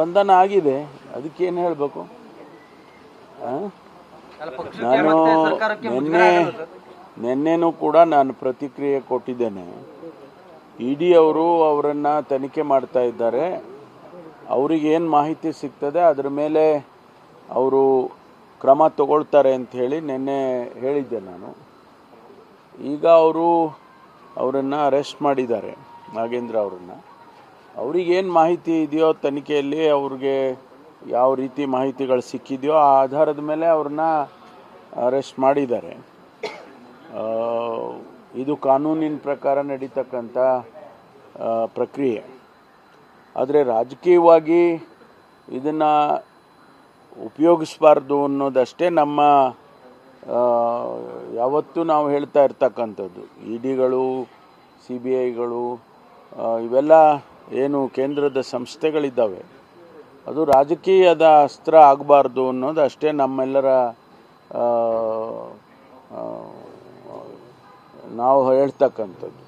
ಬಂಧನ ಆಗಿದೆ ಅದಕ್ಕೇನು ಹೇಳಬೇಕು? ಅಲ್ಲ, ಪಕ್ಷಕ್ಕೆ ನಾನು ನಿನ್ನೆ ನಿನ್ನೆನೂ ಕೂಡ ನಾನು ಪ್ರತಿಕ್ರಿಯೆ ಕೊಟ್ಟಿದ್ದೇನೆ. ಇಡಿ ಅವರು ಅವರನ್ನು ತನಿಖೆ ಮಾಡ್ತಾ ಇದ್ದಾರೆ. ಅವ್ರಿಗೆ ಏನು ಮಾಹಿತಿ ಸಿಗ್ತದೆ ಅದರ ಮೇಲೆ ಅವರು ಕ್ರಮ ತಗೊಳ್ತಾರೆ ಅಂತ ಹೇಳಿ ನಿನ್ನೆ ಹೇಳಿದ್ದೆ ನಾನು. ಈಗ ಅವರು ಅವರನ್ನು ಅರೆಸ್ಟ್ ಮಾಡಿದ್ದಾರೆ ನಾಗೇಂದ್ರ ಅವರನ್ನು. ಅವ್ರಿಗೇನು ಮಾಹಿತಿ ಇದೆಯೋ ತನಿಖೆಯಲ್ಲಿ ಅವ್ರಿಗೆ ಯಾವ ರೀತಿ ಮಾಹಿತಿಗಳು ಸಿಕ್ಕಿದೆಯೋ ಆ ಆಧಾರದ ಮೇಲೆ ಅವ್ರನ್ನ ಅರೆಸ್ಟ್ ಮಾಡಿದ್ದಾರೆ. ಇದು ಕಾನೂನಿನ ಪ್ರಕಾರ ನಡೀತಕ್ಕಂಥ ಪ್ರಕ್ರಿಯೆ. ಆದರೆ ರಾಜಕೀಯವಾಗಿ ಇದನ್ನು ಉಪಯೋಗಿಸಬಾರ್ದು ಅನ್ನೋದಷ್ಟೇ ನಮ್ಮ ಯಾವತ್ತೂ ನಾವು ಹೇಳ್ತಾ ಇರ್ತಕ್ಕಂಥದ್ದು. ಇ ಡಿಗಳು ಸಿ ಬಿ ಐಗಳು ಇವೆಲ್ಲ ಏನು ಕೇಂದ್ರದ ಸಂಸ್ಥೆಗಳಿದ್ದಾವೆ. ಅದು ರಾಜಕೀಯದ ಅಸ್ತ್ರ ಆಗಬಾರ್ದು ಅನ್ನೋದು ಅಷ್ಟೇ ನಮ್ಮೆಲ್ಲರ ನಾವು ಹೇಳ್ತಕ್ಕಂಥದ್ದು.